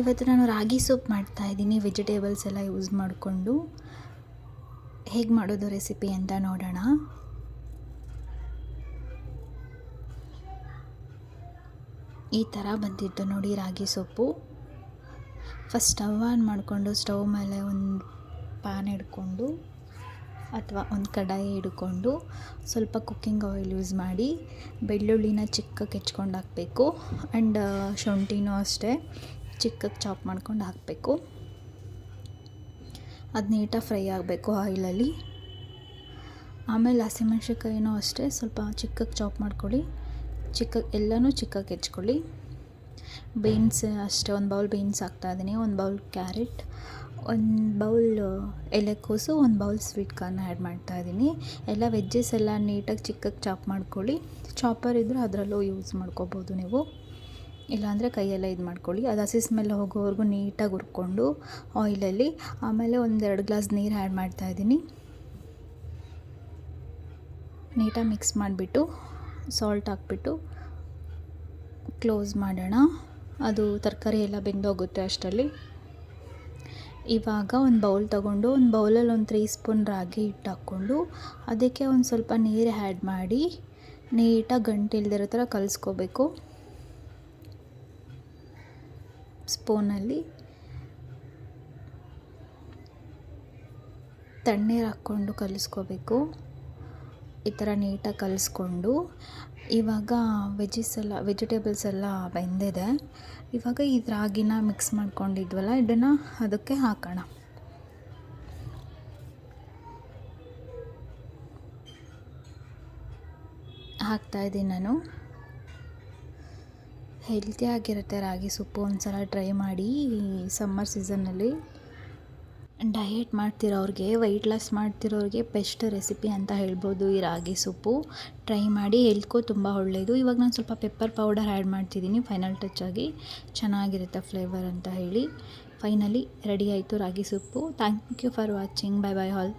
ಇವತ್ತು ನಾನು ರಾಗಿ ಸೂಪ್ ಮಾಡ್ತಾ ಇದ್ದೀನಿ ವೆಜಿಟೇಬಲ್ಸ್ ಎಲ್ಲ ಯೂಸ್ ಮಾಡಿಕೊಂಡು. ಹೇಗೆ ಮಾಡೋದು ರೆಸಿಪಿ ಅಂತ ನೋಡೋಣ. ಈ ಥರ ಬಂದಿತ್ತು ನೋಡಿ ರಾಗಿ ಸೊಪ್ಪು ಫಸ್ಟ್ ಸ್ಟವ್ ಆನ್ ಮಾಡಿಕೊಂಡು ಸ್ಟವ್ ಮೇಲೆ ಒಂದು ಪ್ಯಾನ್ ಹಿಡ್ಕೊಂಡು ಅಥವಾ ಒಂದು ಕಡಾಯಿ ಹಿಡ್ಕೊಂಡು ಸ್ವಲ್ಪ ಕುಕ್ಕಿಂಗ್ ಆಯಿಲ್ ಯೂಸ್ ಮಾಡಿ, ಬೆಳ್ಳುಳ್ಳಿನ ಚಿಕ್ಕಕ್ಕೆ ಕೆಚ್ಕೊಂಡು ಹಾಕಬೇಕು. ಆ್ಯಂಡ್ ಶುಂಠಿನೂ ಅಷ್ಟೇ. ಚಿಕ್ಕಕ್ಕೆ ಚಾಪ್ ಮಾಡ್ಕೊಂಡು ಹಾಕಬೇಕು. ಅದು ನೀಟಾಗಿ ಫ್ರೈ ಆಗಬೇಕು ಆಯಿಲಲ್ಲಿ. ಆಮೇಲೆ ಹಸಿಮೆಣ್ಸಿನ್ಕಾಯಿನೂ ಅಷ್ಟೇ, ಸ್ವಲ್ಪ ಚಿಕ್ಕಕ್ಕೆ ಚಾಪ್ ಮಾಡ್ಕೊಳ್ಳಿ. ಚಿಕ್ಕ ಎಲ್ಲನೂ ಚಿಕ್ಕಕ್ಕೆ ಹೆಚ್ಕೊಳ್ಳಿ. ಬೀನ್ಸ್ ಅಷ್ಟೇ, ಒಂದು ಬೌಲ್ ಬೀನ್ಸ್ ಹಾಕ್ತಾಯಿದ್ದೀನಿ ಒಂದು ಬೌಲ್ ಕ್ಯಾರೆಟ್, ಒಂದು ಬೌಲ್ ಎಲೆಕೋಸು ಒಂದು ಬೌಲ್ ಸ್ವೀಟ್ ಕಾರ್ನ್ ಆ್ಯಡ್ ಮಾಡ್ತಾಯಿದ್ದೀನಿ ಎಲ್ಲ ವೆಜ್ಜಸ್ ಎಲ್ಲ ನೀಟಾಗಿ ಚಿಕ್ಕಕ್ಕೆ ಚಾಪ್ ಮಾಡ್ಕೊಳ್ಳಿ. ಚಾಪರ್ ಇದ್ದರೆ ಅದರಲ್ಲೂ ಯೂಸ್ ಮಾಡ್ಕೋಬೋದು ನೀವು. ಇಲ್ಲಾಂದರೆ ಕೈಯೆಲ್ಲ ಇದು ಮಾಡ್ಕೊಳ್ಳಿ. ಅದು ಹಸಿ ಸ್ಮೆಲ್ ಹೋಗೋವರೆಗೂ ನೀಟಾಗಿ ಹುರ್ಕೊಂಡು ಆಯಿಲಲ್ಲಿ ಆಮೇಲೆ ಒಂದೆರಡು ಗ್ಲಾಸ್ ನೀರು ಆ್ಯಡ್ ಮಾಡ್ತಾಯಿದ್ದೀನಿ ನೀಟಾಗಿ ಮಿಕ್ಸ್ ಮಾಡಿಬಿಟ್ಟು ಸಾಲ್ಟ್ ಹಾಕ್ಬಿಟ್ಟು ಕ್ಲೋಸ್ ಮಾಡೋಣ. ಅದು ತರಕಾರಿ ಎಲ್ಲ ಬೆಂದೋಗುತ್ತೆ ಅಷ್ಟರಲ್ಲಿ. ಇವಾಗ ಒಂದು ಬೌಲ್ ತಗೊಂಡು ಒಂದು ಬೌಲಲ್ಲಿ ಒಂದು ತ್ರೀ ಸ್ಪೂನ್ ರಾಗಿ ಹಿಟ್ಟು ಹಾಕ್ಕೊಂಡು ಅದಕ್ಕೆ ಒಂದು ಸ್ವಲ್ಪ ನೀರು ಆ್ಯಡ್ ಮಾಡಿ ನೀಟಾಗಿ ಗಂಟು ಇಲ್ದಿರೋ ಥರ ಕಲಿಸ್ಕೋಬೇಕು. ಸ್ಪೂನಲ್ಲಿ ತಣ್ಣೀರು ಹಾಕ್ಕೊಂಡು ಕಲಿಸ್ಕೋಬೇಕು. ಈ ಥರ ನೀಟಾಗಿ ಕಲಿಸ್ಕೊಂಡು. ಇವಾಗ ವೆಜಿಸ್ ಎಲ್ಲ ವೆಜಿಟೇಬಲ್ಸ್ ಎಲ್ಲ ಬೆಂದಿದೆ. ಇವಾಗ ಈ ರಾಗಿನ ಮಿಕ್ಸ್ ಮಾಡ್ಕೊಂಡಿದ್ವಲ್ಲ, ಇದನ್ನು ಅದಕ್ಕೆ ಹಾಕೋಣ. ಹಾಕ್ತಾಯಿದ್ದೀನಿ ನಾನು. ಹೆಲ್ತಿಯಾಗಿರುತ್ತೆ ರಾಗಿ ಸೊಪ್ಪು ಒಂದು ಸಲ ಟ್ರೈ ಮಾಡಿ ಸಮ್ಮರ್ ಸೀಸನ್ನಲ್ಲಿ ಡಯೆಟ್ ಮಾಡ್ತಿರೋರಿಗೆ ವೆಯ್ಟ್ ಲಾಸ್ ಮಾಡ್ತಿರೋರಿಗೆ ಬೆಸ್ಟ್ ರೆಸಿಪಿ ಅಂತ ಹೇಳ್ಬೋದು ಈ ರಾಗಿ ಸೊಪ್ಪು. ಟ್ರೈ ಮಾಡಿ ಹೆಲ್ತ್ಗೂ ತುಂಬ ಒಳ್ಳೆಯದು ಇವಾಗ ನಾನು ಸ್ವಲ್ಪ ಪೆಪ್ಪರ್ ಪೌಡರ್ ಆ್ಯಡ್ ಮಾಡ್ತಿದ್ದೀನಿ ಫೈನಲ್ ಟಚ್ ಆಗಿ. ಚೆನ್ನಾಗಿರುತ್ತೆ ಫ್ಲೇವರ್ ಅಂತ ಹೇಳಿ. ಫೈನಲಿ ರೆಡಿ ಆಯಿತು ರಾಗಿ ಸೊಪ್ಪು. Thank you for watching bye bye all